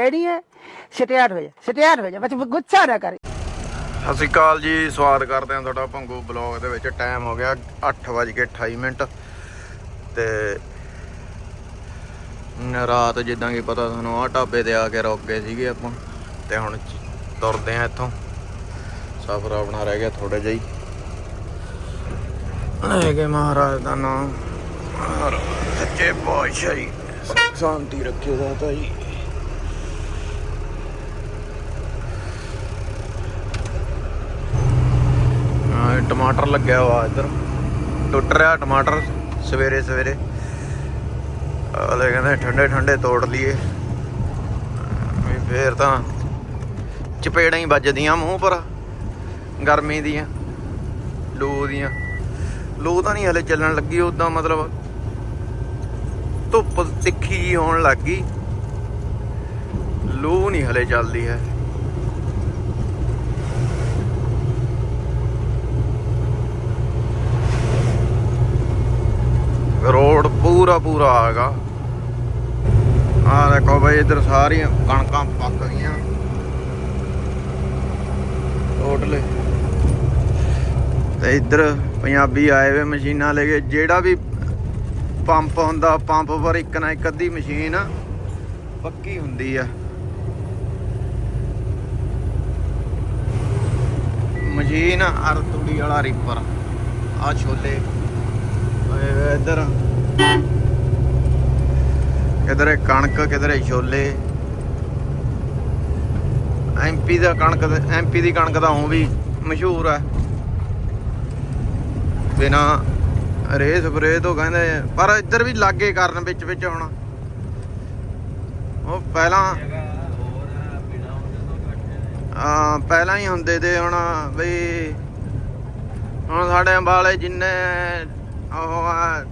Ready है start हो जा स्टार्ट हो जा बस गुस्सा ना करे ਸਤਿ ਸ਼੍ਰੀ ਅਕਾਲ ਜੀ ਸਵਾਗਤ ਕਰਦੇ ਹਾਂ ਤੁਹਾਡਾ ਭੰਗੂ ਬਲੌਗ ਦੇ ਵਿੱਚ ਟਾਈਮ ਹੋ ਗਿਆ 8:28 ਮਿੰਟ ਤੇ ਰਾਤ ਜਿੱਦਾਂ ਕਿ ਪਤਾ ਤੁਹਾਨੂੰ ਆ ਢਾਬੇ ਤੇ ਆ ਕੇ ਰੁਕ ਗਏ ਸੀਗੇ ਆਪਾਂ ਤੇ ਹੁਣ ਚ- ਤੁਰਦੇ ਆ ਇੱਥੋਂ ਸਫ਼ਰ ਆਪਣਾ ਰਹਿ ਗਿਆ ਥੋੜਾ ਜਿਹਾ ਹੀ ਲੈ ਕੇ ਮਹਾਰਾਜ ਦਾ ਨਾਮ ਮਹਾਰਾਜ ਸੱਚੇ ਪਾਤਸ਼ਾਹ ਜੀ ਸੁੱਖ ਸ਼ਾਂਤੀ ਰੱਖੇ ਦਾਤਾ ਜੀ ਟਮਾਟਰ ਲੱਗਿਆ ਹੋਆ ਇੱਧਰ। ਟੁੱਟ ਰਿਹਾ ਟਮਾਟਰ ਸਵੇਰੇ ਸਵੇਰੇ। ਅਲੇ ਕਹਿੰਦੇ ਠੰਡੇ ਠੰਡੇ ਤੋੜ ਲਈਏ। ਵੀ ਫੇਰ ਤਾਂ ਚਪੇੜਾਂ ਹੀ ਵੱਜਦੀਆਂ ਮੂੰਹ ਪਰ। ਗਰਮੀ ਦੀਆਂ, ਲੂ ਦੀਆਂ। ਲੂ ਤਾਂ ਨਹੀਂ ਹਲੇ ਚੱਲਣ ਲੱਗੀ ਉਦਾਂ ਮਤਲਬ ਧੁੱਪ ਤਿੱਖੀ ਜਿਹੀ ਹੋਣ ਲੱਗ ਗਈ। ਲੂ ਨਹੀਂ ਹਲੇ ਚੱਲਦੀ ਹੈ ਰੋਡ ਪੂਰਾ ਪੂਰਾ ਆਗਾ ਆ ਦੇਖੋ ਬਈ ਇੱਧਰ ਸਾਰੀਆਂ ਕਣਕਾਂ ਪੱਕ ਗਈਆਂ। ਟੋਟਲੇ ਤੇ ਇੱਧਰ ਪੰਜਾਬੀ ਆਏ ਵੇ ਮਸ਼ੀਨਾਂ ਲੈ ਕੇ ਜਿਹੜਾ ਵੀ ਪੰਪ ਹੁੰਦਾ, ਪੰਪ ਪਰ ਇੱਕ ਨਾ ਇੱਕ ਅੱਧੀ ਮਸ਼ੀਨ ਪੱਕੀ ਹੁੰਦੀ ਆ। ਮਸ਼ੀਨ ਅਰ ਤੂੜੀ ਵਾਲਾ ਰੀਪਰ ਆ ਛੋਲੇ। ਓਏ ਵੇ ਇੱਧਰ ਕਿਧਰੇ ਕਣਕ, ਕਿਧਰੇ ਛੋਲੇ। ਐਮਪੀ ਦਾ ਕਣਕ ਐਮਪੀ ਦੀ ਕਣਕ ਤਾਂ ਉਹ ਵੀ ਮਸ਼ਹੂਰ ਹੈ ਬਿਨਾ ਰੇ ਸਪਰੇ ਤੋਂ ਕਹਿੰਦੇ, ਪਰ ਇੱਧਰ ਵੀ ਲਾਗੇ ਕਰਨ ਵਿੱਚ ਵਿੱਚ ਹੁਣ। ਉਹ ਪਹਿਲਾਂ ਆ ਪਹਿਲਾਂ ਹੀ ਹੁੰਦੇ ਤੇ ਹੁਣ ਬਈ ਹੁਣ ਸਾਡੇ ਅੰਬਾਲੇ ਜਿੰਨੇ ਉਹ ਆ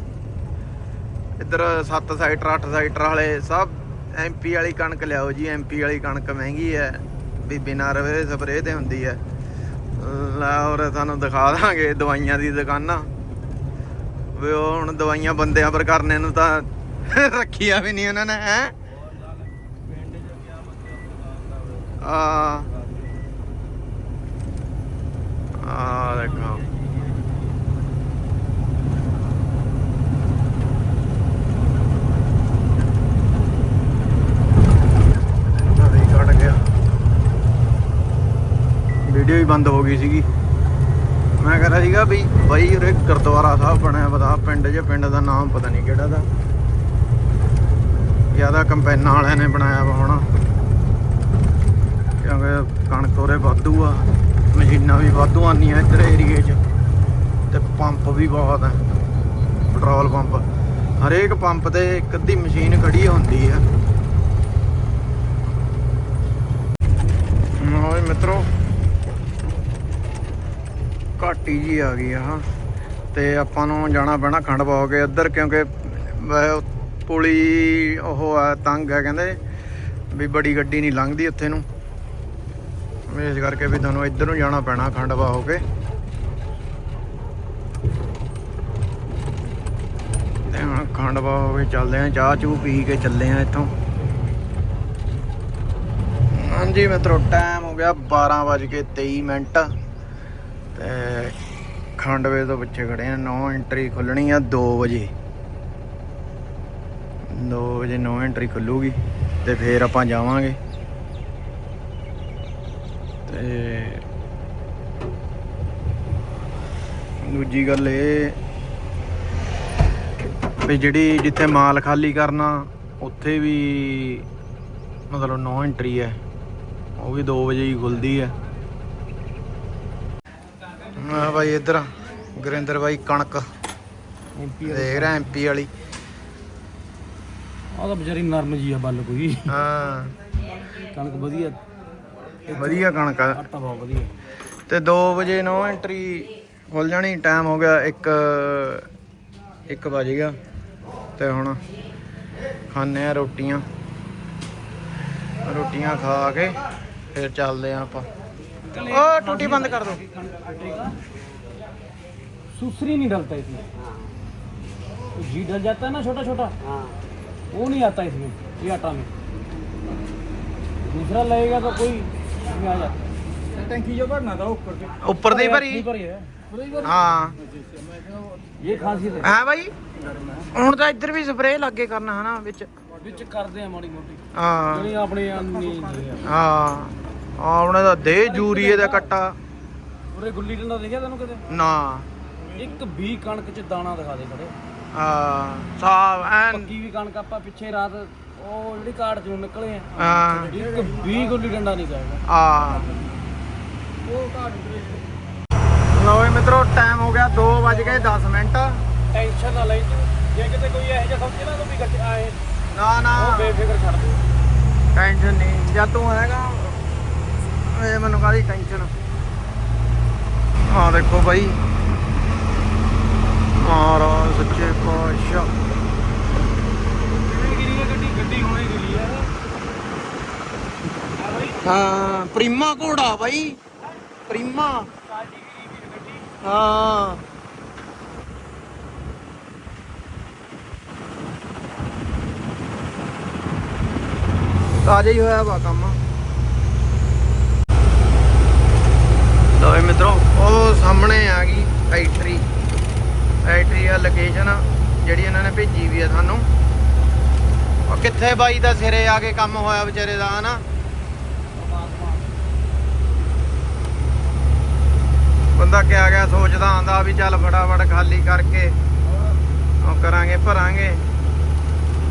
ਇੱਧਰ 7 ਸਾਈਟਰ 8 ਸਾਈਟਰ ਵਾਲੇ ਸਭ ਐਮਪੀ ਵਾਲੀ ਕਣਕ ਲਿਆਓ ਜੀ ਐਮਪੀ ਵਾਲੀ ਕਣਕ ਮਹਿੰਗੀ ਹੈ, ਵੀ ਬਿਨਾਂ ਰਵੇ ਸਪਰੇਅ ਤੇ ਹੁੰਦੀ ਹੈ। ਲੈ ਔਰ ਤੁਹਾਨੂੰ ਦਿਖਾ ਦਾਂਗੇ ਦਵਾਈਆਂ ਦੀ ਦੁਕਾਨਾਂ। ਵੀ ਉਹ ਹੁਣ ਦਵਾਈਆਂ ਬੰਦਿਆਂ ਪਰ ਕਰਨੇ ਨੂੰ ਤਾਂ ਰੱਖੀਆਂ ਵੀ ਨਹੀਂ ਉਹਨਾਂ ਨੇ, ਹੈ? ਆ ਆ ਦੇਖੋ ਨਵੀਂ ਕੱਢ ਗਿਆ ਵੀਡੀਓ ਹੀ ਬੰਦ ਹੋ ਗਈ ਸੀਗੀ। ਮੈਂ ਕਹਿੰਦਾ ਸੀਗਾ ਵੀ ਬਾਈ ਉਰੇ ਗੁਰਦੁਆਰਾ ਸਾਹਿਬ ਬਣਿਆ ਪਤਾ ਪਿੰਡ ਜੇ, ਪਿੰਡ ਦਾ ਨਾਮ ਪਤਾ ਨਹੀਂ ਕਿਹੜਾ ਦਾ। ਜ਼ਿਆਦਾ ਕੰਪੈਨਾਂ ਵਾਲਿਆਂ ਨੇ ਬਣਾਇਆ ਵਾ ਹੁਣ। ਕਿਉਂਕਿ ਕਣਕ ਉਰੇ ਵਾਧੂ ਆ, ਮਸ਼ੀਨਾਂ ਵੀ ਵਾਧੂ ਆਉਂਦੀਆਂ ਇੱਧਰ ਏਰੀਏ 'ਚ, ਤੇ ਪੰਪ ਵੀ ਬਹੁਤ ਆ, ਪੈਟਰੋਲ ਪੰਪ। ਹਰੇਕ ਪੰਪ ਤੇ ਇੱਕ ਅੱਧੀ ਮਸ਼ੀਨ ਖੜੀ ਹੁੰਦੀ ਆ। ਹਾਂ ਮਿੱਤਰੋ ਘਾਟੀ ਜੀ ਆ ਗਈ ਆ। ਤੇ ਆਪਾਂ ਨੂੰ ਜਾਣਾ ਪੈਣਾ ਖੰਡ ਪਾਓ ਕੇ ਉੱਧਰ ਕਿਉਂਕਿ ਪੁਲੀ ਉਹ ਆ, ਤੰਗ ਹੈ ਕਹਿੰਦੇ, ਵੀ ਬੜੀ ਗੱਡੀ ਨਹੀਂ ਲੰਘਦੀ ਉੱਥੇ ਨੂੰ। ਇਸ ਕਰਕੇ ਵੀ ਤੁਹਾਨੂੰ ਇੱਧਰ ਨੂੰ ਜਾਣਾ ਪੈਣਾ ਖੰਡ ਪਾਓ ਕੇ। ਤੇ ਹੁਣ ਖੰਡ ਪਾਓ ਕੇ ਚੱਲਦੇ ਆ, ਚਾਹ ਚੂ ਪੀ ਕੇ ਚੱਲੇ ਆ ਇੱਥੋਂ। ਹਾਂਜੀ ਮਿੱਤਰੋ ਟਾਈਮ ਹੋ ਗਿਆ 12 ਵੱਜ ਕੇ 23 ਮਿੰਟ। ਤੇ ਖੰਡਵੇ ਤੋਂ ਪਿੱਛੇ ਖੜੇ ਆ 9 ਐਂਟਰੀ ਖੁੱਲਣੀ ਆ 2 ਵਜੇ। 2 ਵਜੇ 9 ਐਂਟਰੀ ਖੁੱਲੂਗੀ ਤੇ ਫੇਰ ਆਪਾਂ ਜਾਵਾਂਗੇ। ਤੇ ਦੂਜੀ ਗੱਲ ਇਹ ਵੀ ਜਿਹੜੀ ਜਿੱਥੇ ਮਾਲ ਖਾਲੀ ਕਰਨਾ, ਉੱਥੇ ਵੀ ਮਤਲਬ 9 ਐਂਟਰੀ ਹੈ ਉਹ ਵੀ 2 ਵਜੇ ਹੀ ਖੁੱਲਦੀ ਹੈ ਆ ਭਾਈ ਇੱਧਰ ਗੁਰਿੰਦਰ ਭਾਈ ਕਣਕ। ਐਮਪੀ ਦੇਖ ਰਿਹਾ ਐਮਪੀ ਵਾਲੀ। ਆ ਤਾਂ ਵਿਚਾਰੀ ਨਰਮ ਜੀ ਆ ਬੱਲ ਕੋਈ। ਹਾਂ। ਕਣਕ ਵਧੀਆ। ਵਧੀਆ ਕਣਕ ਆ। ਆਟਾ ਬਹੁਤ ਵਧੀਆ। ਤੇ 2 ਵਜੇ 9 ਐਂਟਰੀ ਖੁੱਲ ਜਾਣੀ ਟਾਈਮ ਹੋ ਗਿਆ 1 1 ਵਜ ਗਿਆ। ਤੇ ਹੁਣ ਖਾਣੇ ਆ ਰੋਟੀਆਂ। ਰੋਟੀਆਂ ਖਾ ਕੇ ਫਿਰ ਚੱਲਦੇ ਆ ਆਪਾਂ। ਓ ਟੂਟੀ ਬੰਦ ਕਰ ਦੋ सुसरी नहीं डलता इसमें तो जी डल जाता है ना छोटा छोटा हाँ वो नहीं आता इसमें ये आटा में दूसरा लगेगा तो कोई इसमें आ जाता है टंकी जो भरना था ऊपर के ਉੱਪਰ ਦੀ ਭਰੀ ऊपर ही है पूरा ही भरी? ਹਾਂ ये खासियत है ਹੈ ਬਾਈ ਹੁਣ ਤਾਂ ਇੱਧਰ ਵੀ ਸਪਰੇਅ ਲੱਗੇ ਕਰਨਾ ਹਨਾ ਵਿੱਚ ਵਿੱਚ ਕਰਦੇ ਆ ਮਾੜੀ ਮੋਟੀ ਹਾਂ ਜਿਹੜੀ ਆਪਣੇ ਆਨੀ ਹਾਂ ਆ ਉਹਨੇ ਦਾ ਦੇ ਜੂਰੀਏ ਦਾ ਕੱਟਾ। ਪੂਰੇ ਗੁੱਲੀ ਡੰਡਾ ਦੇਖਿਆ ਤੈਨੂੰ ਕਦੇ ਨਾ। ਇੱਕ 20 ਕਣਕ ਚ ਦਾਣਾ ਦਿਖਾ ਦੇ ਖੜੇ। ਆ ਸਾਫ਼ ਐਨ ਪੱਕੀ ਵੀ ਕਣਕ ਆਪਾਂ ਪਿੱਛੇ ਰਾਤ ਉਹ ਜਿਹੜੀ ਕਾਟ ਚੋਂ ਨਿਕਲੇ ਆ। ਹਾਂ। ਇੱਕ 20 ਗੁੱਲੀ ਡੰਡਾ ਨਹੀਂ ਜਾਏਗਾ। ਆ ਉਹ ਕਾਟ ਲਓ ਜੀ ਮਿੱਤਰੋ ਟਾਈਮ ਹੋ ਗਿਆ 2 ਵਜ ਗਏ 10 ਮਿੰਟ। ਟੈਨਸ਼ਨ ਨਾ ਲਈ ਜੇ ਕਿਤੇ ਕੋਈ ਇਹੋ ਜਿਹਾ ਸਮਝੇ ਨਾ ਤੂੰ ਵੀ ਗੱਟ ਆਏ। ਨਾ ਨਾ। ਉਹ ਬੇਫਿਕਰ ਛੱਡ ਦੇ। ਟੈਨਸ਼ਨ ਨਹੀਂ। ਜਦ ਤੂੰ ਹੈਗਾ ਇਹ ਮੈਨੂੰ ਕਾਹਦੀ ਟੈਨਸ਼ਨ ਆ ਦੇਖੋ ਬਾਈ। ਮਹਾਰਾਜ, ਸੱਚੇ ਪਾਤਸ਼ਾਹ। ਹਾਂ, ਪ੍ਰੀਮਾ ਘੋੜਾ ਬਾਈ। ਪ੍ਰੀਮਾ। ਹਾਂ। ਤਾਜ਼ਾ ਹੀ ਹੋਇਆ ਵਾ ਕੰਮ। ਲੋ ਮਿੱਤਰੋ, ਉਹ ਸਾਹਮਣੇ ਆ ਗਈ ਫੈਕਟਰੀ। ਫੈਕਟਰੀ ਆ ਲੋਕੇਸ਼ਨ ਜਿਹੜੀ ਇਹਨਾਂ ਨੇ ਭੇਜੀ ਵੀ ਆ ਸਾਨੂੰ। ਉਹ ਕਿੱਥੇ ਬਾਈ ਦਾ ਸਿਰੇ ਆ ਕੇ ਕੰਮ ਹੋਇਆ ਵਿਚਾਰੇ ਦਾ, ਹਨਾ? ਬੰਦਾ ਕਿਆ ਗਿਆ ਸੋਚਦਾ ਆਂਦਾ ਵੀ ਚੱਲ ਫਟਾਫਟ ਖਾਲੀ ਕਰਕੇ ਉਹ ਕਰਾਂਗੇ, ਭਰਾਂਗੇ।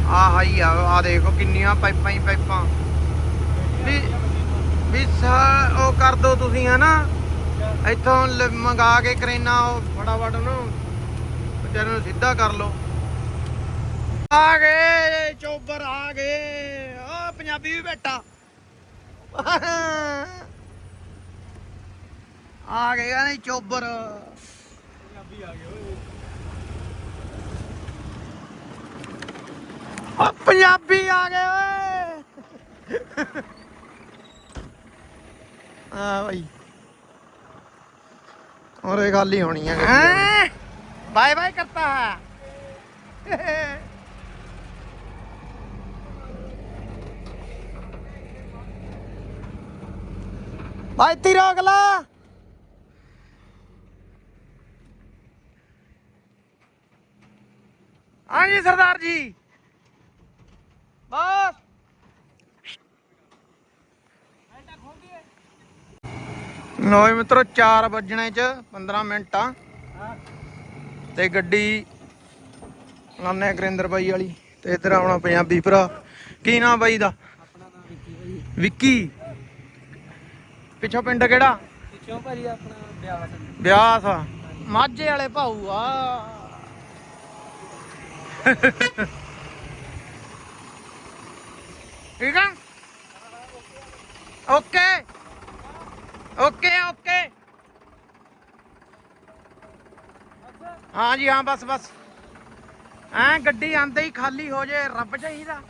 ਆ ਹਾਈ ਆ ਆ ਦੇਖੋ ਕਿੰਨੀਆਂ ਪਾਈਪਾਂ ਹੀ ਪਾਈਪਾਂ। ਵੀ ਵੀ ਉਹ ਕਰ ਦੋ ਤੁਸੀਂ, ਹਨਾ? ਇੱਥੋਂ ਲ- ਮੰਗਾ ਕੇ ਕਰੇਨਾ ਉਹ ਫਟਾਫਟ ਉਹਨੂੰ, ਵਿਚਾਰੇ ਨੂੰ ਸਿੱਧਾ ਕਰ ਲਓ। ਆ ਗਏ, ਚੋਬਰ ਆ ਗਏ। ਆ ਪੰਜਾਬੀ ਵੀ ਬੈਠਾ। ਆ ਗਏ ਆ ਚੋਬਰ। ਪੰਜਾਬੀ ਆ ਗਏ ਓਏ ਆ ਪੰਜਾਬੀ ਆ ਗਏ ਓਏ। ਆ ਭਾਈ ਔਰ ਇਹ ਗੱਲ ਹੀ ਹੋਣੀ ਹੈ? ਬਾਏ ਬਾਏ ਕਰਤਾ ਹੈ। ਭਾਈ ਤੀ ਰੋਕ ਲਾ। ਹਾਂਜੀ ਸਰਦਾਰ ਜੀ। ਜੀ ਮਿੱਤਰੋ 4 ਵੱਜਣੇ ਚ 15 ਮਿੰਟ ਆ। ਤੇ ਗੱਡੀ ਲਾਣੇ ਗੁਰਿੰਦਰ ਬਾਈ ਵਾਲੀ ਤੇ ਇਧਰ ਆਉਣਾ ਪੰਜਾਬੀ ਭਰਾ। ਕੀ ਨਾਮ ਬਾਈ ਦਾ? ਵਿੱਕੀ। ਪਿੱਛੋਂ ਪਿੰਡ ਕਿਹੜਾ? ਕਿਉਂ ਭਾਜੀ ਆਪਣਾ ਬਿਆਸ ਆ। ਮਾਝੇ ਵਾਲੇ ਭਾਊ ਆ। ਠੀਕ ਆ? ਓਕੇ। Okay okay. ਹਾਂ ਜੀ ਹਾਂ, ਬਸ ਬਸ। ਐ ਗੱਡੀ ਆਂਦੇ ਹੀ ਖਾਲੀ ਹੋ ਜੇ, ਰੱਬ ਚਾਹੀਦਾ।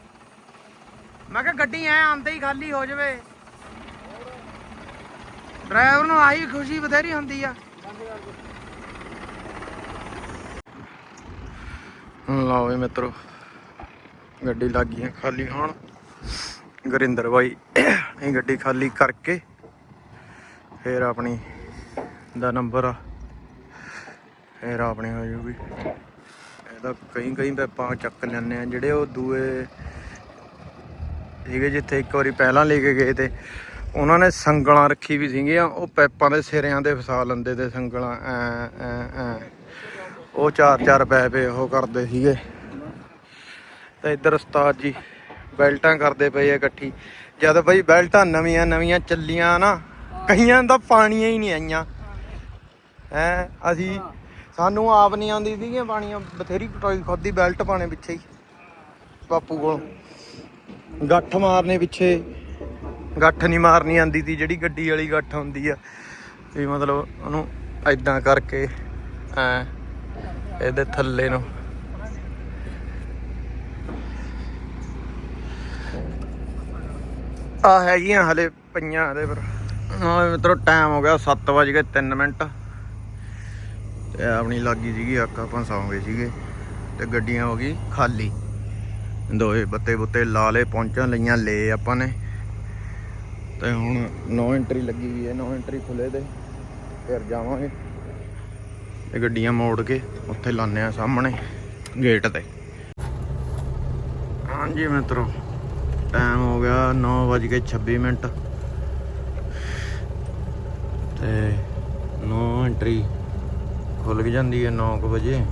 ਮੈਂ ਕਿਹਾ ਗੱਡੀ ਐ ਆਂਦੇ ਹੀ ਖਾਲੀ ਹੋ ਜਾਵੇ। ਡਰਾਈਵਰ ਨੂੰ ਆਹੀ ਖੁਸ਼ੀ ਬਥੇਰੀ ਹੁੰਦੀ ਆ। ਲਓ ਵੀ ਮਿੱਤਰੋ, ਗੱਡੀ ਲੱਗ ਗਈ ਹੈ ਖਾਲੀ ਹੋਣ। ਗੁਰਿੰਦਰ ਬਾਈ, ਇਹ ਗੱਡੀ ਖਾਲੀ ਕਰਕੇ ਫਿਰ ਆਪਣੀ ਦਾ ਨੰਬਰ ਆ। ਫਿਰ ਆਪਣੀ ਹੋ ਜੂਗੀ। ਇਹਦਾ ਕਈ ਕਈ ਪੈਪਾਂ ਚੱਕ ਲੈਣੇ ਆ, ਜਿਹੜੇ ਉਹ ਦੂਏ ਸੀਗੇ ਜਿੱਥੇ ਇੱਕ ਵਾਰੀ ਪਹਿਲਾਂ ਲੈ ਕੇ ਗਏ ਤੇ ਉਹਨਾਂ ਨੇ ਸੰਗਲਾਂ ਰੱਖੀ ਵੀ ਸੀਗੀਆਂ, ਉਹ ਪੈਪਾਂ ਦੇ ਸਿਰਿਆਂ ਦੇ ਫਸਾ ਲੈਂਦੇ ਤੇ ਸੰਗਲਾਂ, ਐ ਐ ਐ। ਉਹ ਚਾਰ ਚਾਰ ਪੈਪੇ ਉਹ ਕਰਦੇ ਸੀਗੇ। ਤੇ ਇੱਧਰ ਉਸਤਾਦ ਜੀ ਬੈਲਟਾਂ ਕਰਦੇ ਪਏ ਆ ਇਕੱਠੀ। ਜਦ ਬਈ ਬੈਲਟਾਂ ਨਵੀਆਂ ਨਵੀਆਂ ਚੱਲੀਆਂ ਨਾ ਕਈਆਂ ਦਾ ਪਾਣੀਆਂ ਹੀ ਨਹੀਂ ਆਈਆਂ। ਹੈ। ਅਸੀਂ ਸਾਨੂੰ ਆਪ ਨਹੀਂ ਆਉਂਦੀ ਸੀਗੀਆਂ ਪਾਣੀਆਂ ਬਥੇਰੀ ਕਟੋਈ ਖੋਦੀ ਬੈਲਟ ਪਾਣੇ ਪਿੱਛੇ ਹੀ ਬਾਪੂ ਕੋਲ। ਗੱਠ ਮਾਰਨੇ ਪਿੱਛੇ ਗੱਠ ਨਹੀਂ ਮਾਰਨੀ ਆਂਦੀ ਤੀ ਜਿਹੜੀ ਗੱਡੀ ਵਾਲੀ ਗੱਠ ਹੁੰਦੀ ਆ। ਵੀ ਮਤਲਬ ਉਹਨੂੰ ਐਦਾਂ ਕਰਕੇ ਐ ਇਹਦੇ ਥੱਲੇ ਨੂੰ। ਆ ਹੈਗੀਆਂ ਹਲੇ ਪਈਆਂ ਇਹਦੇ ਪਰ। ਹਾਂ ਮਿੱਤਰੋ ਟਾਈਮ ਹੋ ਗਿਆ 7 ਵਜ ਗਏ 3 ਮਿੰਟ। ਤੇ ਆਪਣੀ ਲੱਗੀ ਸੀਗੀ, ਅੱਖ ਆਪਾਂ ਸੌਂ ਗਏ ਸੀਗੇ, ਤੇ ਗੱਡੀਆਂ ਹੋ ਗਈ ਖਾਲੀ। ਦੋਏ ਬੱਤੇ ਬੁੱਤੇ ਲਾ ਲੇ ਪਹੁੰਚਣ ਲਈਆਂ, ਲੈ ਆਪਾਂ ਨੇ। ਤੇ ਹੁਣ ਨੋ ਐਂਟਰੀ ਲੱਗੀ ਹੋਈ ਹੈ, ਨੋ ਐਂਟਰੀ ਖੁੱਲੇ ਤੇ, ਫਿਰ ਜਾਵਾਂਗੇ। ਇਹ ਗੱਡੀਆਂ ਮੋੜ ਕੇ ਉੱਥੇ ਲਾਉਂਦੇ ਆ ਸਾਹਮਣੇ ਗੇਟ ਤੇ। ਹਾਂਜੀ ਮਿੱਤਰੋ ਟਾਈਮ ਹੋ ਗਿਆ 9:26 ਮਿੰਟ। ਤੇ ਨੋ ਐਂਟਰੀ ਖੁੱਲ ਗਈ ਜਾਂਦੀ ਹੈ 9 ਵਜੇ।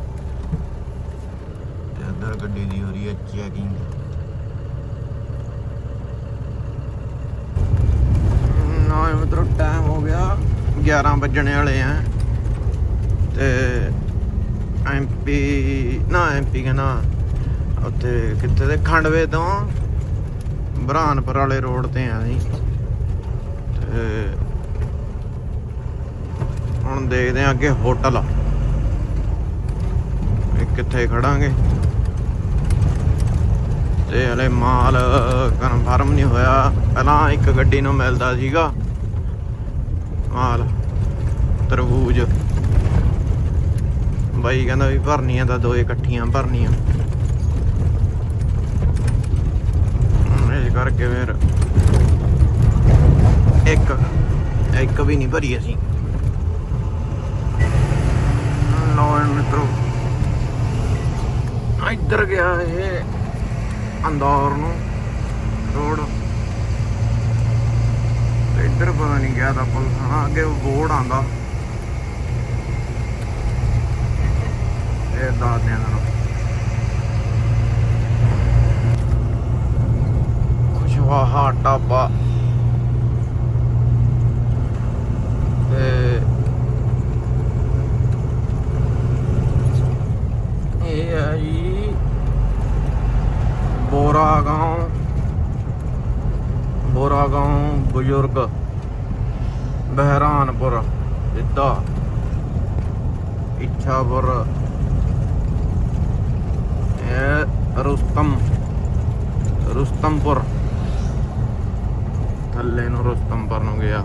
ਤੇ ਇੱਧਰ ਗੱਡੀ ਦੀ ਹੋ ਰਹੀ ਹੈ ਚੈਕਿੰਗ ਨਾ ਮਤਲਬ ਟਾਈਮ ਹੋ ਗਿਆ 11 ਵੱਜਣੇ ਵਾਲੇ ਆ। ਤੇ ਐਮਪੀ ਨਾ ਐਮਪੀ ਕਹਿੰਦਾ ਉੱਥੇ ਕਿੱਥੇ ਦੇ ਖੰਡਵੇ ਤੋਂ ਬਰਾਨਪੁਰ ਵਾਲੇ ਰੋਡ ਤੇ ਆ ਅਸੀਂ। ਤੇ ਹੁਣ ਦੇਖਦੇ ਆ ਅੱਗੇ ਹੋਟਲ। ਇਹ ਕਿੱਥੇ ਖੜਾਂਗੇ? ਤੇ ਹਲੇ ਮਾਲ ਕਨਫਰਮ ਨਹੀਂ ਹੋਇਆ। ਪਹਿਲਾਂ ਇੱਕ ਗੱਡੀ ਨੂੰ ਮਿਲਦਾ ਸੀਗਾ। ਮਾਲ, ਤਰਬੂਜ। ਬਾਈ ਕਹਿੰਦਾ ਵੀ ਭਰਨੀਆਂ ਤਾਂ ਦੋ ਇਕੱਠੀਆਂ ਭਰਨੀਆਂ। ਹੁਣ ਇਸ ਕਰਕੇ ਫਿਰ ਇੱਕ ਇੱਕ ਵੀ ਨਹੀਂ ਭਰੀ ਅਸੀਂ। ਲੋ ਇੱਧਰ ਗਿਆ ਇਹ ਅੰਦੌਰ ਨੂੰ, ਰੋਡ। ਇੱਧਰ ਪਤਾ ਨਹੀਂ ਗਿਆ ਤਾਂ ਪੁਲਿਸ ਹਾਂ, ਅੱਗੇ ਬੋਰਡ ਆਂਦਾ ਇਹ ਦੱਸ ਦਿਆਂ ਤੁਹਾਨੂੰ ਖੁਸ਼ਵਾਹਾ ਢਾਬਾ ਤੇ ਇਹ ਹੈ ਜੀ ਬੋਰਾ ਗਾਉਂ ਬੋਰਾ ਗਾਉਂ ਬਜ਼ੁਰਗ ਬਹਿਰਾਨਪੁਰ ਸਿੱਧਾ ਇੱਛਾਪੁਰ ਇਹ ਰੁਸਤਮ ਰੁਸਤਮਪੁਰ ਥੱਲੇ ਨੂੰ ਰੁਸਤਮਪੁਰ ਨੂੰ ਗਿਆ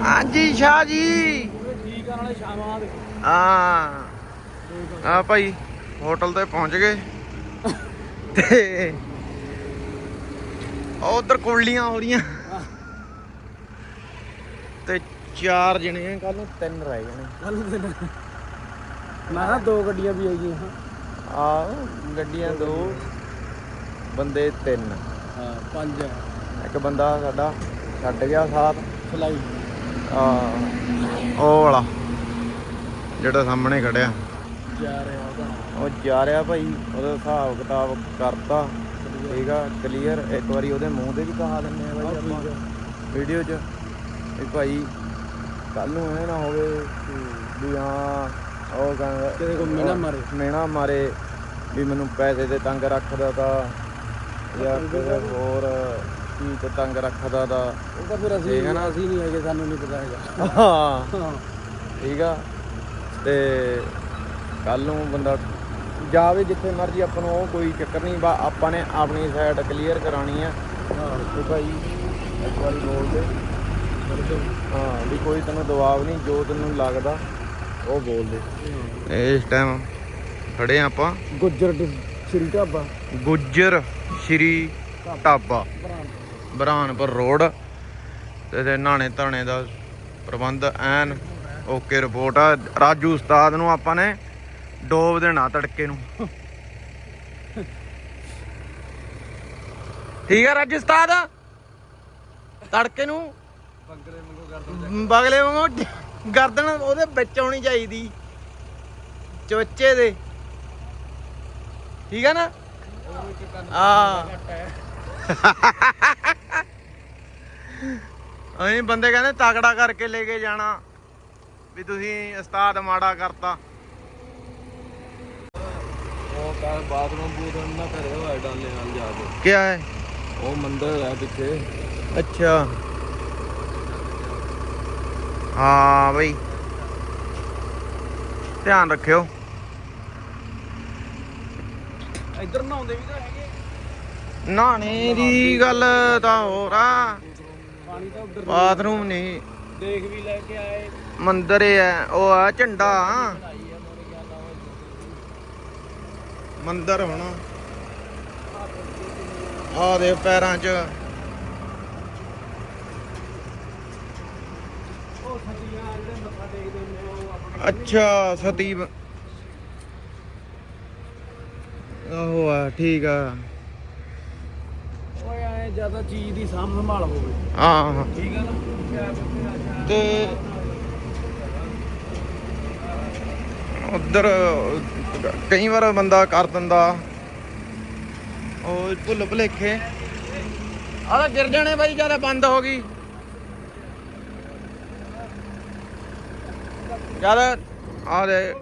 ਹਾਂਜੀ ਸ਼ਾਹ ਜੀ ਠੀਕ ਆ ਨਾਲੇ ਸ਼ਾਮਾਂ ਦੇ ਆ ਆ ਭਾਈ ਹੋਟਲ ਤੇ ਪਹੁੰਚ ਗਏ ਤੇ ਉਧਰ ਕੁਲੀਆਂ ਹੋ ਰਹੀਆਂ ਤੇ ਚਾਰ ਜਣੇ ਕੱਲ ਨੂੰ ਤਿੰਨ ਰਹਿ ਜਾਣੇ। ਕੱਲ ਦਿਨ ਮੈਂ ਨਾ ਦੋ ਗੱਡੀਆਂ ਵੀ ਆਈਆਂ। ਆ ਗੱਡੀਆਂ ਦੋ ਬੰਦੇ ਤਿੰਨ। ਹਾਂ ਪੰਜ। ਇੱਕ ਬੰਦਾ ਸਾਡਾ ਛੱਡ ਗਿਆ ਸਾਥ ਫਲਾਈ। ਆ ਉਹ ਵਾਲਾ ਜਿਹੜਾ ਸਾਹਮਣੇ ਖੜਿਆ। ਜਾ ਰਿਹਾ ਉਹਦਾ। ਉਹ ਜਾ ਰਿਹਾ ਭਾਈ ਉਹਦਾ ਹਿਸਾਬ ਕਿਤਾਬ ਕਰਤਾ। ਠੀਕ ਆ ਕਲੀਅਰ ਇੱਕ ਵਾਰੀ ਉਹਦੇ ਮੂੰਹ ਤੇ ਵੀ ਕਹਾ ਦਿੰਨੇ ਆ ਭਾਈ ਆਪਾਂ। ਵੀਡੀਓ 'ਚ। ਵੀ ਭਾਈ ਕੱਲ ਨੂੰ ਇਹ ਨਾ ਹੋਵੇ ਕਿ ਵੀ ਹਾਂ ਉਹ ਕਹਿੰਦਾ ਕਿਤੇ ਕੋਈ ਮਿਹਣਾ ਮਾਰੇ। ਮੇਣਾ ਮਾਰੇ ਵੀ ਮੈਨੂੰ ਪੈਸੇ ਦੇ ਤੰਗ ਰੱਖਦਾ ਤਾਂ। ਜਾਂ ਕਿਸੇ ਹੋਰ ਚੀਜ਼ ਤੇ ਤੰਗ ਰੱਖਦਾ ਤਾਂ। ਉਹ ਤਾਂ ਫਿਰ ਅਸੀਂ ਠੀਕ ਨਾ? ਅਸੀਂ ਨਹੀਂ ਹੈਗੇ ਸਾਨੂੰ ਨਹੀਂ ਪਤਾ ਹੈਗਾ। ਹਾਂ। ਹਾਂ। ਠੀਕ ਆ? ਤੇ ਕੱਲ ਨੂੰ ਬੰਦਾ ਜਾਵੇ ਜਿੱਥੇ ਮਰਜ਼ੀ ਆਪਾਂ ਨੂੰ ਉਹ ਕੋਈ ਚੱਕਰ ਨਹੀਂ ਬਾ ਆਪਾਂ ਨੇ ਆਪਣੀ ਸਾਈਡ ਕਲੀਅਰ ਕਰਾਣੀ ਆ। ਹਾਂ। ਤੇ ਭਾਈ ਇੱਕ ਵਾਰੀ ਬੋਲ ਦੇ। ਹਾਂ ਵੀ ਕੋਈ ਤੈਨੂੰ ਦਬਾਅ ਨਹੀਂ ਜੋ ਤੈਨੂੰ ਲੱਗਦਾ ਉਹ ਬੋਲ ਦੇ। ਇਸ ਟਾਈਮ ਖੜੇ ਆ ਆਪਾਂ। ਗੁੱਜਰ ਸ਼੍ਰੀ ਢਾਬਾ। ਗੁੱਜਰ ਸ਼੍ਰੀ ਢਾਬਾ। ਬਰਾਨਪੁਰ ਰੋਡ। ਤੇ ਤੇ ਨਾਣੇ ਧਾਣੇ ਦਾ ਪ੍ਰਬੰਧ ਐਨ ਓਕੇ ਰਿਪੋਰਟ ਆ। ਰਾਜੂ ਉਸਤਾਦ ਨੂੰ ਆਪਾਂ ਨੇ ਡੋਬ ਦੇਣਾ ਤੜਕੇ ਨੂੰ। ਠੀਕ ਆ ਰਾਜੂ ਉਸਤਾਦ? ਤੜਕੇ ਨੂੰ ਬੰਗਲੇ ਵਾਂਗੂ ਗਰਦਨ ਉਹਦੇ ਵਿੱਚ ਆਉਣੀ ਚਾਹੀਦੀ। ਚੋਚੇ ਦੇ। ਠੀਕ ਆ ਨਾ? ਆ ਅਸੀਂ ਬੰਦੇ ਕਹਿੰਦੇ ਤਕੜਾ ਕਰਕੇ ਲੈ ਕੇ ਜਾਣਾ। ਵੀ ਤੁਸੀਂ ਉਸਤਾਦ ਮਾੜਾ ਕਰਤਾ। ਉਹ ਕੱਲ ਬਾਥਰੂਮ ਬੂਥਰੂਮ ਨਾ ਕਰੇ ਹੋਇਆ ਡਾਲੇ ਨਾਲ ਜਾ ਕੇ। ਕੀ ਹੈ? ਉਹ ਮੰਦਰ ਹੈ ਪਿੱਛੇ। ਅੱਛਾ। ਹਾਂ ਬਈ। ਧਿਆਨ ਰੱਖਿਓ। ਇੱਧਰ ਨਹਾਉਂਦੇ ਵੀ ਤਾਂ ਹੈਗੇ ਨਹਾਣੇ ਦੀ ਗੱਲ ਤਾਂ ਹੋਰ ਆ। ਪਾਣੀ ਤਾਂ ਉੱਧਰ ਬਾਥਰੂਮ ਨਹੀਂ ਦੇਖ ਵੀ ਲੈ ਕੇ ਆਏ। ਮੰਦਰ ਹੈ ਉਹ ਆ ਝੰਡਾ। ਮੰਦਰ ਹੋਣਾ। ਆ ਦੇ ਪੈਰਾਂ 'ਚ ਉਹ ਸੱਜੀਆਂ ਜਿਹੜੇ ਮੱਥਾ ਟੇਕਦੇ ਨੇ ਉਹ ਆਪਣੇ ਅੱਛਾ ਸਤੀਬ ਆਹੋ ਆ ਠੀਕ ਆ। ਓਏ ਐ ਜ਼ਿਆਦਾ ਚੀਜ਼ ਦੀ ਸਾਂਭ ਸੰਭਾਲ ਹੋਵੇ। ਹਾਂ। ਠੀਕ ਹੈ ਨਾ? ਤੇ ਉਧਰ ਕਈ ਵਾਰ ਬੰਦਾ ਕਰ ਦਿੰਦਾ। ਉਹ ਭੁੱਲ ਭੁਲੇਖੇ। ਆਹ ਗਿਰ ਜਾਣੇ ਬਾਈ ਜ਼ਿਆਦਾ ਬੰਦ ਹੋ ਗਈ। ਜਦ ਆ ਦੇ।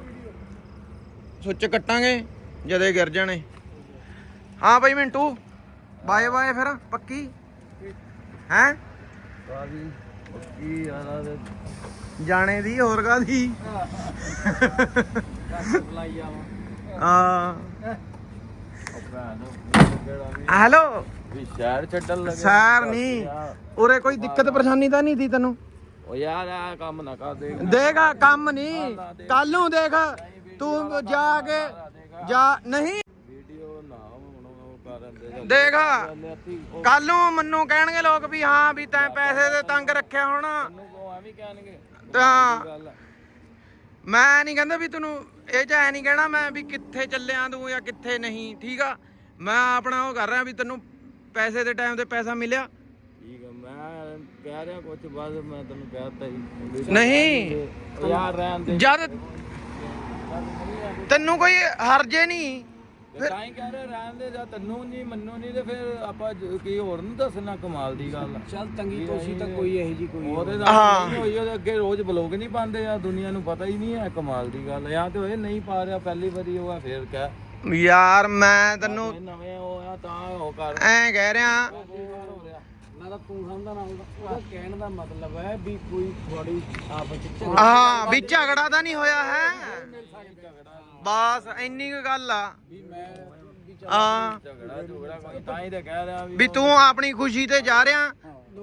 ਸੁੱਚ ਕੱਟਾਂਗੇ ਜਦੇ ਗਿਰ ਜਾਣੇ। ਹਾਂ ਬਾਈ ਮਿੰਟੂ ਬਾਏ ਬਾਏ ਫਿਰ ਪੱਕੀ? ਹੈਂ? ਆਲਾ ਜਾਣੇ ਦੀ ਹੋਰ ਕਾਦੀ? ਬੁਲਾਈ ਆਵਾਂ ਆ ਹੈਲੋ? ਵੀ ਸ਼ਹਿਰ ਛੱਡਣ ਲੱਗੇ। ਸੈਰ ਨਹੀਂ ਉਰੇ ਕੋਈ ਦਿੱਕਤ ਪਰੇਸ਼ਾਨੀ ਤਾਂ ਨਹੀਂ ਦੀ ਤੈਨੂੰ? ਉਹ ਯਾਰ ਆ ਕੰਮ ਨਾ ਕਰ ਦੇ ਦੇਗਾ ਕੰਮ ਨਹੀਂ। ਕੱਲ ਨੂੰ ਦੇਖ ਤੂੰ ਜਾ ਕੇ ਜਾ ਨਹੀਂ। ਵੀਡੀਓ ਨਾ ਹੁਣ ਉਹ ਕਰਨ ਦੇ ਦੇਖ ਕੱਲ ਨੂੰ ਮੈਨੂੰ ਕਹਿਣਗੇ ਲੋਕ ਵੀ ਹਾਂ ਵੀ ਤੈਂ ਪੈਸੇ ਦੇ ਤੰਗ ਰੱਖਿਆ ਹੋਣਾ। ਤਾਂ ਮੈਂ ਨਹੀਂ ਕਹਿੰਦਾ ਵੀ ਤੈਨੂੰ ਇਹ ਚ ਐ ਨਹੀਂ ਕਹਿਣਾ ਮੈਂ ਵੀ ਕਿੱਥੇ ਚੱਲਿਆ ਤੂੰ ਜਾਂ ਕਿੱਥੇ ਨਹੀਂ ਠੀਕ ਆ? ਮੈਂ ਆਪਣਾ ਉਹ ਕਰ ਰਿਹਾ ਵੀ ਤੈਨੂੰ ਪੈਸੇ ਦੇ ਟਾਈਮ ਤੇ ਪੈਸਾ ਮਿਲਿਆ। ਕਹਿ ਰਿਹਾ ਕੁਝ ਬਾਅਦ ਮੈਂ ਤੈਨੂੰ ਕਹਿਤਾ ਹੀ ਨਹੀਂ। ਯਾਰ ਰਹਿਣ ਦੇ। ਜਦ ਤੈਨੂੰ ਕੋਈ ਹਰਜੇ ਨਹੀਂ। ਤੇ ਤਾਂ ਹੀ ਕਹਿ ਰਿਹਾ ਰਹਿਣ ਦੇ ਜਾਂ ਤੈਨੂੰ ਨਹੀਂ ਮੰਨੂ ਨਹੀਂ ਤੇ ਫਿਰ ਆਪਾਂ ਕੀ ਹੋਰ ਨਹੀਂ ਦੱਸਣਾ ਕਮਾਲ ਦੀ ਗੱਲ। ਚੱਲ ਤੰਗੀ ਤੋਸ਼ੀ ਤਾਂ ਕੋਈ ਇਹੋ ਜੀ ਕੋਈ ਉਹਦੇ ਨਾਲ ਹਾਂ। ਨਹੀਂ ਹੋਈ ਉਹਦੇ ਅੱਗੇ ਰੋਜ਼ ਬਲੌਗ ਨਹੀਂ ਪਾਉਂਦੇ ਆ ਦੁਨੀਆ ਨੂੰ ਪਤਾ ਹੀ ਨਹੀਂ ਹੈ ਕਮਾਲ ਦੀ ਗੱਲ। ਜਾਂ ਤੇ ਹੋਏ ਨਹੀਂ ਪਾ ਰਿਹਾ ਪਹਿਲੀ ਵਾਰੀ ਉਹ ਆ ਫਿਰ ਕਹਿ। ਯਾਰ ਮੈਂ ਤੈਨੂੰ ਨਵੇਂ ਉਹ ਆ ਤਾਂ ਉਹ ਕਰ। ਐਂ ਕਹਿ ਰਿਹਾ ਨਾ ਤਾਂ ਤੂੰ ਸਮਝਦਾ ਨਾ ਉਹਦਾ ਕਹਿਣ ਦਾ ਮਤਲਬ ਹੈ ਵੀ ਕੋਈ ਥੋੜੀ ਆਪ ਚ ਹਾਂ ਵੀ ਝਗੜਾ ਤਾਂ ਨਹੀਂ ਹੋਇਆ ਹੈ। ਬਸ ਇੰਨੀ ਕੁ ਗੱਲ ਆ। ਵੀ ਮੈਂ ਵੀ ਚੱਲ ਹਾਂ। ਝਗੜਾ ਝਗੜਾ ਕੋਈ ਤਾਂ ਹੀ ਤਾਂ ਕਹਿ ਰਿਹਾ ਵੀ ਵੀ ਤੂੰ ਆਪਣੀ ਖੁਸ਼ੀ ਤੇ ਜਾ ਰਿਹਾ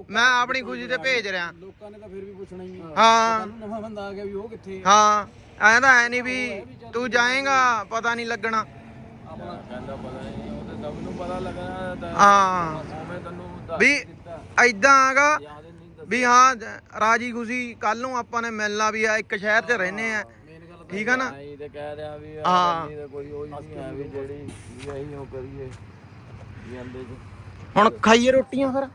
ਮੈਂ ਆਪਣੀ ਖੁਸ਼ੀ ਤੇ ਭੇਜ ਰਿਹਾ। ਲੋਕਾਂ ਨੇ ਤਾਂ ਫਿਰ ਵੀ ਪੁੱਛਣਾ ਹੀ ਹੈ। ਹਾਂ ਨਵਾਂ ਬੰਦਾ ਆ ਗਿਆ ਵੀ ਉਹ ਕਿੱਥੇ ਹਾਂ ਐਂ ਤਾਂ ਐ ਨਹੀਂ ਵੀ ਤੂੰ ਜਾਏਗਾ ਪਤਾ ਨਹੀਂ ਲੱਗਣਾ। ਆਪਣਾ ਕਹਿੰਦਾ ਪਤਾ ਨਹੀਂ ਉਹ ਤਾਂ ਸਭ ਨੂੰ ਪਤਾ ਲੱਗਣਾ ਤਾਂ ਹਾਂ। ਉਵੇਂ ਤੈਨੂੰ ਦੱਸ ਵੀ ਐਦਾਂ ਦੱਸ ਵੀ ਹਾਂ ਰਾਜੀ ਖੁਸ਼ੀ ਕੱਲ ਨੂੰ ਆਪਾਂ ਨੇ ਮਿਲਣਾ ਵੀ ਆ ਇੱਕ ਸ਼ਹਿਰ 'ਚ ਰਹਿੰਦੇ ਆ। ਠੀਕ ਆ ਨਾ? ਨਹੀਂ ਤੇ ਕਹਿ ਰਿਹਾ ਵੀ ਹਾਂ। ਆ ਨਹੀਂ ਤਾਂ ਕੋਈ ਉਹ ਹੀ ਨਹੀਂ ਹੈ ਵੀ ਜਿਹੜੀ ਵੀ ਅਸੀਂ ਉਹ ਕਰੀਏ ਜਾਂਦੇ ਚ ਹੁਣ ਖਾਈਏ ਰੋਟੀਆਂ ਫਿਰ।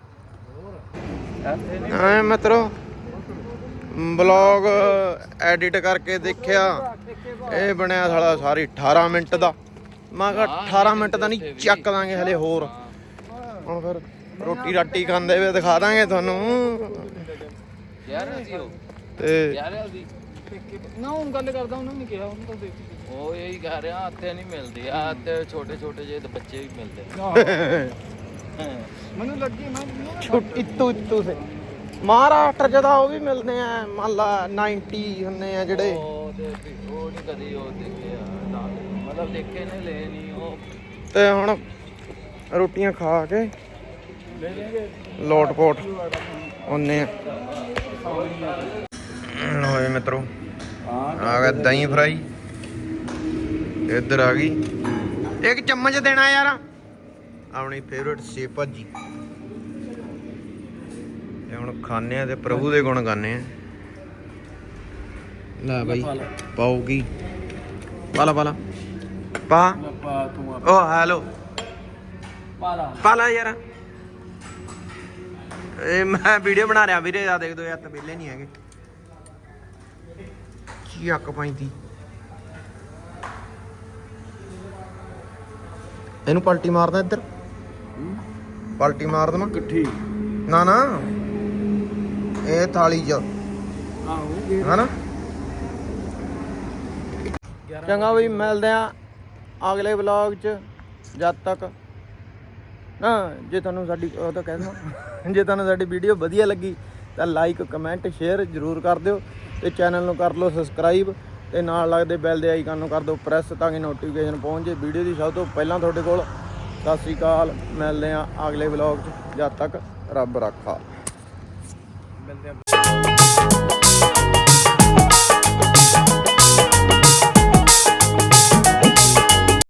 ਐ ਮਿੱਤਰੋ ਬਲੌਗ ਐਡਿਟ ਕਰਕੇ ਦੇਖਿਆ। ਇਹ ਬਣਿਆ ਸਾਲਾ ਸਾਰੀ 18 ਮਿੰਟ ਦਾ। ਮੈਂ ਕਿਹਾ 18 ਮਿੰਟ ਦਾ ਨਹੀਂ ਚੱਕ ਦਾਂਗੇ ਹਲੇ ਹੋਰ। ਹੁਣ ਫਿਰ ਰੋਟੀ ਰਾਟੀ ਖਾਂਦੇ ਵੇ ਦਿਖਾ ਦਾਂਗੇ ਤੁਹਾਨੂੰ। ਯਾਰ ਤੇ ਯਾਰ ਸੀ ਨਾ ਹੁਣ ਗੱਲ ਕਰਦਾ ਉਹਨਾਂ ਨੇ ਕਿਹਾ ਉਹਨੂੰ ਤਾਂ ਦੇਖ ਉਹ ਇਹੀ ਕਹਿ ਰਿਹਾ ਹੱਥੇ ਨਹੀਂ ਮਿਲਦੇ ਆ ਹੱਥੇ ਛੋਟੇ ਛੋਟੇ ਜਿਹੇ ਤਾਂ ਬੱਚੇ ਵੀ ਮਿਲਦੇ। ਮੈਨੂੰ ਲੱਗੀ ਨਾ ਛੁੱਟੀ ਤੂ ਤੂ ਸੇ ਮਹਾਰਾਸ਼ਟਰ ਤਾਂ ਉਹ ਵੀ ਮਿਲਦੇ ਆ ਮੰਨ ਲਾ 90 ਹੁੰਨੇ ਆ ਜਿਹੜੇ। ਉਹ ਤੇ ਨਹੀਂ ਕਦੀ ਉਹ ਦੇਖੇ ਆ ਨਾ ਮਤਲਬ ਦੇਖੇ ਨੇ ਲੈ ਨਹੀਂ ਉਹ। ਤੇ ਹੁਣ ਰੋਟੀਆਂ ਖਾ ਕੇ ਲੈ ਲੈਂਗੇ ਲੋਟ ਪੋਟ ਉਹਨੇ ਲੋਏ ਮਿੱਤਰੋ ਆ ਗਿਆ ਦਹੀਂ ਫਰਾਈ। ਇੱਧਰ ਆ ਗਈ। ਇੱਕ ਚਮਚ ਦੇਣਾ ਯਾਰ। ਆਪਣੀ ਫੇਵਰਟ ਸੇਬ ਭਾਜੀ। ਤੇ ਹੁਣ ਖਾਣੇ ਆ ਤੇ ਪ੍ਰਭੂ ਦੇ ਗੁਣ ਗਾਣੇ ਆ। ਲੈ ਬਾਈ ਪਾਉਗੀ ਪਾਲਾ ਪਾਲਾ ਪਾ ਓ ਹੈਲੋ। ਪਾਲਾ ਪਾਲਾ ਯਾਰ। ਇਹ ਮੈਂ ਵੀਡੀਓ ਬਣਾ ਰਿਹਾ ਵੀਰੇ ਆ ਦੇਖ ਦੋ ਯਾਰ ਤਾਂ ਵਿਹਲੇ ਨਹੀਂ ਹੈਗੇ। ਕੀ ਅੱਕ ਪੈਂਦੀ ਇਹਨੂੰ ਪਲਟੀ ਮਾਰਦਾ ਇੱਧਰ। ਪਲਟੀ ਮਾਰ ਦਵਾਂ ਇਕੱਠੀ। ਨਾ ਨਾ। ਇਹ ਥਾਲੀ ਚ। ਆਹੋ। ਹਨਾ ਚੰਗਾ ਬਈ ਮਿਲਦੇ ਆ ਅਗਲੇ ਵਲੌਗ ਚ। ਜਦ ਤੱਕ ਨਾ, ਜੇ ਤੁਹਾਨੂੰ ਸਾਡੀ, ਉਹ ਤਾਂ ਕਹਿ ਦਵਾਂ ਜੇ ਤੁਹਾਨੂੰ ਸਾਡੀ ਵੀਡੀਓ ਵਧੀਆ ਲੱਗੀ, ਤਾਂ ਲਾਈਕ ਕਮੈਂਟ ਸ਼ੇਅਰ ਜਰੂਰ ਕਰ ਦਿਓ ਤੇ ਚੈਨਲ ਨੂੰ ਕਰ ਲਓ ਸਬਸਕ੍ਰਾਈਬ ਤੇ ਨਾਲ ਲੱਗਦੇ ਬੈਲ ਦੇ ਆਈਕਨ ਨੂੰ ਕਰ ਦਿਓ ਪ੍ਰੈਸ ਤਾਂ ਕਿ ਨੋਟੀਫਿਕੇਸ਼ਨ ਪਹੁੰਚ ਜੇ ਵੀਡੀਓ ਦੀ ਸਭ ਤੋਂ ਪਹਿਲਾਂ ਤੁਹਾਡੇ ਕੋਲ। ਸਤਿ ਸ੍ਰੀ ਅਕਾਲ, ਮਿਲਦੇ ਆ ਅਗਲੇ ਵਲੌਗ 'ਚ। ਜਦ ਤੱਕ ਰੱਬ ਰੱਖਾ। ਮਿਲਦੇ ਆ